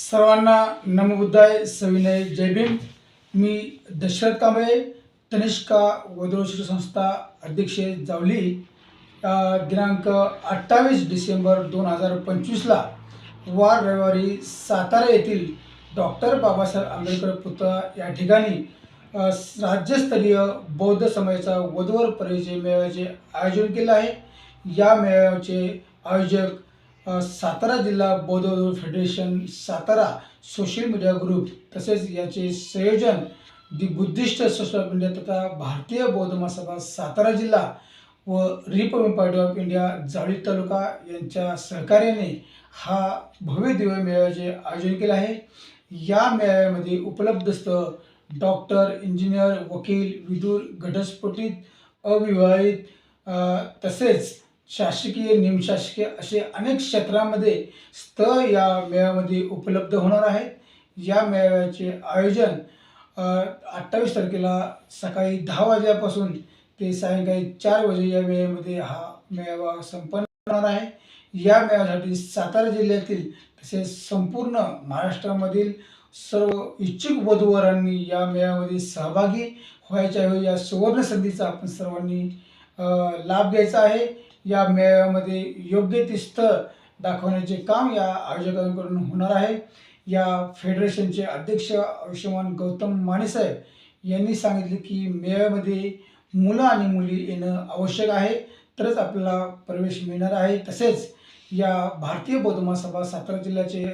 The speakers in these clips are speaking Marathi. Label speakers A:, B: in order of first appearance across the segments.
A: सर्वांना नमबुद्धाय सविनय जय भीम. मी दशरथ कांबळे तनिष्का वधोश्री संस्था अध्यक्ष जावली. दिनांक अठ्ठावीस डिसेंबर दोन हजार पंचवीसला वार रविवारी सातारा येथील डॉक्टर बाबासाहेब आंबेडकर पुतळा या ठिकाणी राज्यस्तरीय बौद्ध समाजाचा वधूवर परिचय मेळाव्याचे आयोजन केलं आहे. या मेळाव्याचे आयोजक सातारा जिल्हा बौद्ध federation Satara social media group तसेच याचे संयोजन दि बुद्धिस्ट सोशल मीडिया तथा भारतीय बौद्ध महासभा सातारा जिल्हा व republic party of India Javali तालुका यांच्या सहकार्याने हा भव्य दिव्य मेळाव्याचे आयोजन केले आहे. या मेळाव्यामध्ये उपलब्ध स्थळ डॉक्टर इंजिनियर वकील विदूर घटस्फोटित अविवाहित तसेच शासकीय निमशासकीय असे अनेक क्षेत्रामध्ये स्थळ या मेळ्यामध्ये उपलब्ध होणार आहे. या मेळाव्याचे आयोजन अठ्ठावीस तारखेला सकाळी दहा वाजल्यापासून ते सायंकाळी चार वाजे या वेळेमध्ये हा मेळावा संपन्न होणार आहे. या मेळाव्यासाठी सातारा जिल्ह्यातील तसेच संपूर्ण महाराष्ट्रामधील सर्व इच्छुक वधूवरांनी या मेळाव्यामध्ये सहभागी व्हायच्या या सुवर्ण संधीचा आपण सर्वांनी लाभ घ्यायचा आहे. या मेळाव्यामध्ये योग्य ते स्थळ दाखवण्याचे काम या आयोजकांकडून होणार आहे. या फेडरेशनचे अध्यक्ष आयुष्यमान गौतम मानेसाहेब यांनी सांगितले की मेळ्यामध्ये मुलं आणि मुली येणं आवश्यक आहे तरच आपल्याला प्रवेश मिळणार आहे. तसेच या भारतीय बौद्ध महासभा सातारा जिल्ह्याचे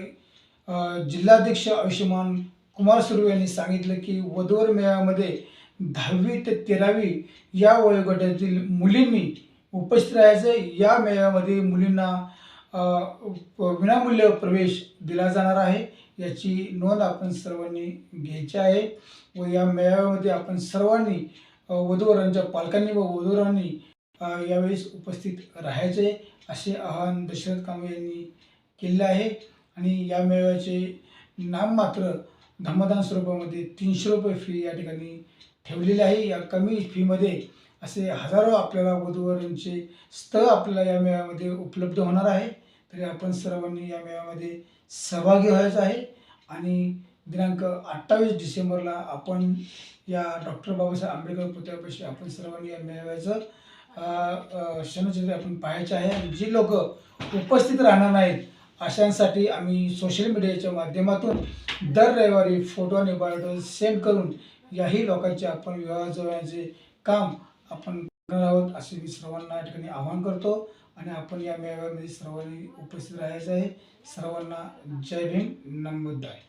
A: जिल्हाध्यक्ष आयुष्यमान कुमार सुर्वे यांनी सांगितलं की वधूवर मेळ्यामध्ये दहावी ते तेरावी या वयोगटातील मुलींनी उपस्थित राहायचं. या मेळ्यामध्ये मुलींना विनामूल्य प्रवेश दिला जाणार आहे. याची नोंद आपण सर्वांनी घ्यायची आहे व या मेळाव्यामध्ये आपण सर्वांनी वधूवरांच्या पालकांनी व वधूवरांनी यावेळेस उपस्थित राहायचे असे आवाहन दशरथ कांबळे यांनी केले आहे. आणि या मेळाव्याचे नाममात्र धम्मदान स्वरूपामध्ये तीनशे रुपये फी या ठिकाणी ठेवलेली आहे. या कमी फीमध्ये असे हजारो आपल्याला वधूवरांचे स्थळ आपल्याला या मेळ्यामध्ये उपलब्ध होणार आहे. तरी आपण सर्वांनी या मेळ्यामध्ये सहभागी व्हायचं आहे. आणि दिनांक अठ्ठावीस डिसेंबरला आपण या डॉक्टर बाबासाहेब आंबेडकर पुतळ्यापाशी आपण सर्वांनी या मेळाव्याचं क्षणचित्र आपण पाहायचे आहे. आणि जी लोक उपस्थित राहणार नाहीत अशांसाठी आम्ही सोशल मीडियाच्या माध्यमातून दर रविवारी फोटो आणि बायोटो सेंड करून याही लोकांचे आपण विवाह जोडण्याचे काम आपण आहोत असे मी सर्वांना या ठिकाणी आवाहन करतो आणि आपण या मेळाव्यामध्ये सर्वांनी उपस्थित राहायचं आहे. सर्वांना जय भीम. नमोद्धाय